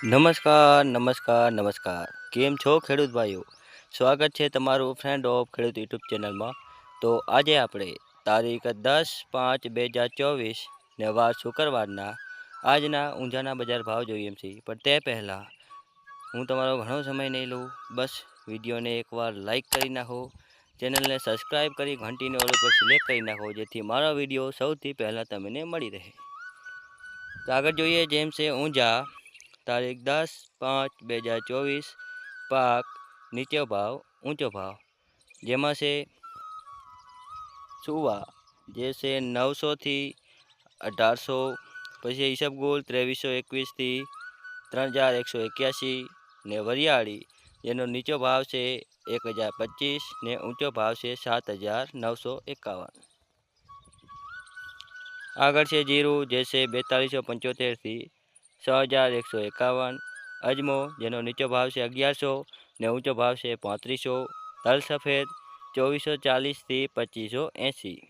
નમસ્કાર નમસ્કાર નમસ્કાર. કેમ છો ખેડૂત ભાઈઓ? સ્વાગત છે તમારું ફ્રેન્ડ ઓફ ખેડૂત યુટ્યુબ ચેનલમાં. તો આજે આપણે તારીખ દસ પાંચ બે હજાર ચોવીસ ને વાર શુક્રવારના આજના ઊંઝાના બજાર ભાવ જોઈએ છે. પણ તે પહેલાં હું તમારો ઘણો સમય નહીં લઉં. બસ વિડીયોને એકવાર લાઈક કરી નાખો. ચેનલને સબસ્ક્રાઈબ કરી ઘંટીને ઓલ ઉપર સિલેક્ટ કરી નાખો, જેથી મારો વીડિયો સૌથી પહેલાં તમને મળી રહે. તો આગળ જોઈએ જેમ છે ઊંઝા તારીખ દસ પાંચ બે હજાર ચોવીસ. પાક નીચો ભાવ, ઊંચો ભાવ. જેમાં છે સુવા, જે છે નવસોથી અઢારસો. પછી ઈસબગુલ ત્રેવીસો એકવીસથી ત્રણ હજાર એકસો એક્યાસી. ને વરિયાળી, જેનો નીચો ભાવ છે એક હજાર પચીસ. ને ઊંચો ભાવ છે સાત હજાર નવસો એકાવન. આગળ છે જીરું, જે છે બેતાલીસો પંચોતેરથી છ હજાર એકસો એકાવન. અજમો, જેનો નીચો ભાવ છે અગિયારસો ને ઊંચો ભાવ છે પાંત્રીસો. તલ સફેદ ચોવીસો ચાલીસથી પચીસો એંસી.